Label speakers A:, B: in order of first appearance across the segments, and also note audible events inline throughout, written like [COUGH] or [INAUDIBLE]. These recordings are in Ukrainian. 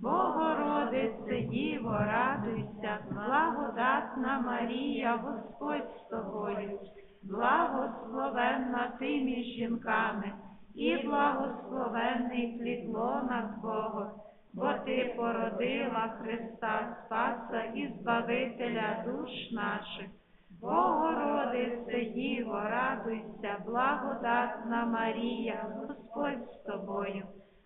A: Богородице Діво, радуйся, благодатна Марія, Господь з тобою, благословенна ти між жінками, і благословенний плід лона Твого, бо ти породила Христа, Спаса і Збавителя душ наших. Богородице Діво, радуйся, благодатна Марія, Господь з тобою,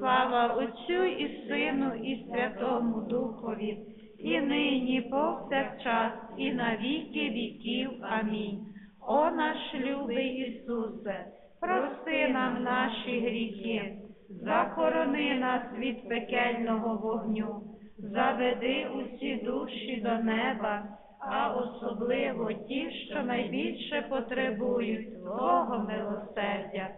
A: Слава Отцю і Сину, і Святому Духові, і нині, повсякчас, і на віки віків. Амінь. О наш любий Ісусе, прости нам наші гріхи, захорони нас від пекельного вогню, заведи усі душі до неба, а особливо ті, що найбільше потребують Твого милосердя.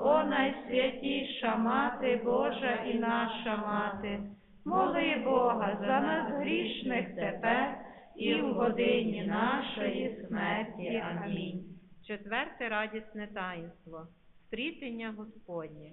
A: О найсвятіша Мати Божа і наша Мати, моли Бога за нас грішних тепер і в годині нашої смерті. Амінь.
B: Четверте радісне таїнство стрітення Господнє.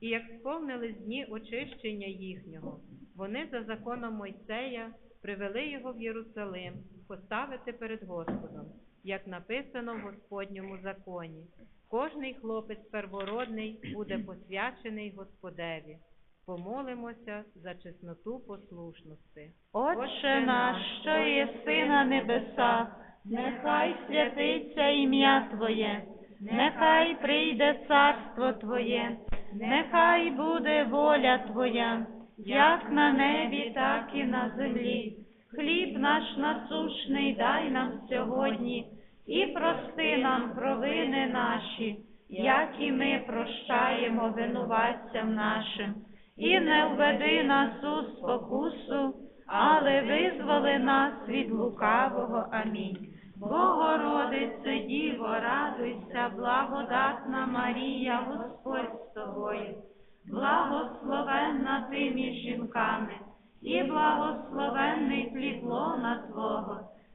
B: І як сповнились дні очищення їхнього, вони за законом Мойсея привели його в Єрусалим поставити перед Господом, як написано в Господньому законі. Кожний хлопець первородний буде [CLEARS THROAT] посвячений Господеві. Помолимося за чесноту послушності.
A: Отче наш, що єси на небесах, нехай святиться ім'я Твоє, нехай прийде царство Твоє, нехай буде воля Твоя, як на небі, так і на землі. Хліб наш насушний дай нам сьогодні, і прости нам провини наші, як і ми прощаємо винуватцям нашим, і не введи нас у спокусу, але визволи нас від лукавого. Амінь. Богородице Діво, радуйся, благодатна Марія, Господь з тобою, благословенна ти між жінками, і благословенний плід лона Твого,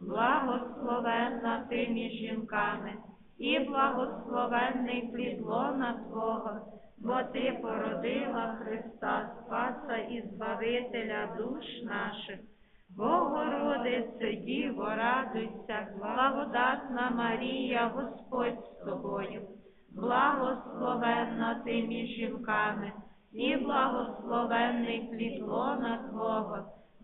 A: благословенна ти між жінками, і благословенний плід лона Твого, бо ти породила Христа Спаса і Збавителя душ наших. Богородице Діво, радуйся, благодатна Марія, Господь з тобою, благословенна ти між жінками, і благословенний плід лона Твого,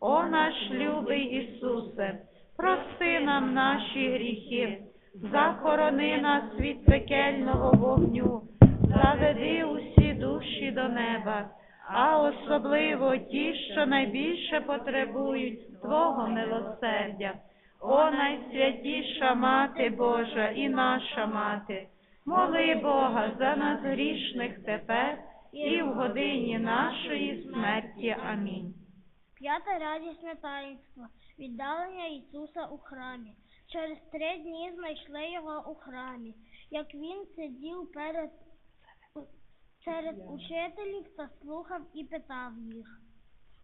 A: О наш любий Ісусе, прости нам наші гріхи, захорони нас від пекельного вогню, заведи усі душі до неба, а особливо ті, що найбільше потребують Твого милосердя. О найсвятіша Мати Божа і наша Мати, моли Бога за нас грішних тепер і в годині нашої смерті. Амінь.
C: П'яте радісне таїнство віддалення Ісуса у храмі. Через три дні знайшли його у храмі, як він сидів перед серед учителів та слухав і питав їх.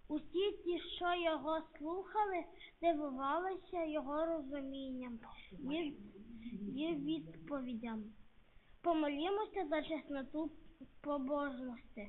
C: Усі ті, що його слухали, дивувалися його розумінням і, і відповідям. Помолімося за чесноту побожності.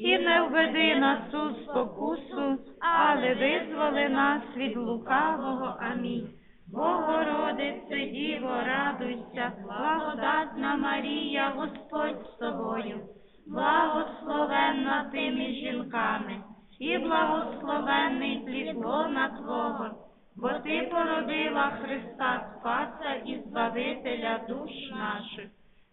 A: І не введи нас у спокусу, але визволи нас від лукавого. Амінь. Богородице Діво, радуйся, благодатна Марія, Господь з тобою, благословенна ти між жінками, і благословенний плід лона Твого, бо ти породила Христа Спаса і Збавителя душ наших.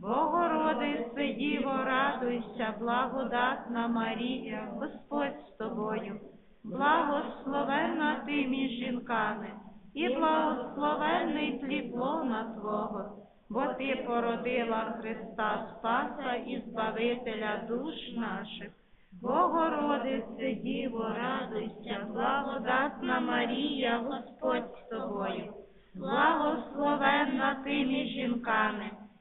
A: Богородице, Діво, радуйся, благодатна Марія, Господь з тобою, благословенна ти між жінками, і благословенний плід лона Твого, бо ти породила Христа Спаса і Збавителя душ наших. Богородице, Діво, радуйся, благодатна Марія, Господь з тобою, благословенна ти між жінками,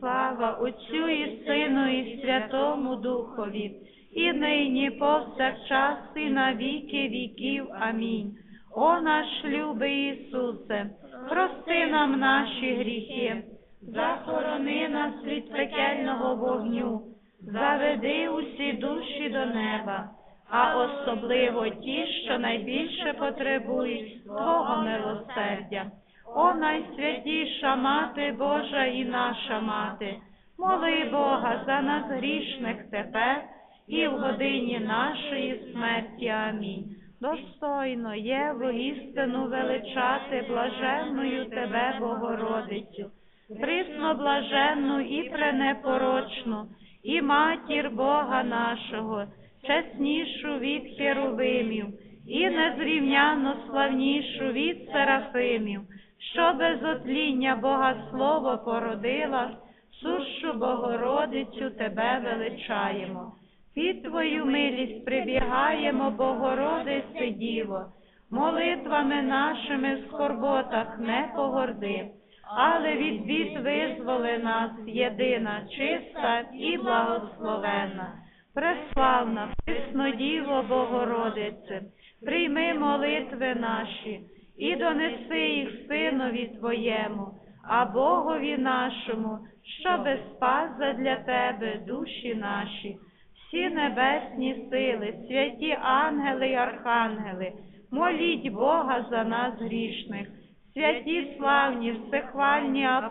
A: Слава Отцю і Сину і Святому Духові, і нині повсякчас і на віки віків. Амінь. О наш любий Ісусе, прости нам наші гріхи, захорони нас від пекельного вогню, заведи усі душі до неба, а особливо ті, що найбільше потребують Твого милосердя. О найсвятіша Мати Божа і наша Мати, моли Бога за нас грішних тепер і в годині нашої смерті. Амінь. Достойно є воістину величати блаженною Тебе, Богородицю, присно блаженну і пренепорочну, і матір Бога нашого, чеснішу від херувимів, і незрівняно славнішу від серафимів, що без отління Бога Слово породила, сущу Богородицю Тебе величаємо. Під Твою милість прибігаємо, Богородице Діво, молитвами нашими в скорботах не погорди, але від бід визволи нас єдина, чиста і благословенна. Преславна, присно Діво Богородице, прийми молитви наші і донеси їх Синові Твоєму, а Богові нашому, що без спас для Тебе душі наші. Всі небесні сили, святі ангели й архангели, моліть Бога за нас грішних, святі славні, всехвальні апостоли,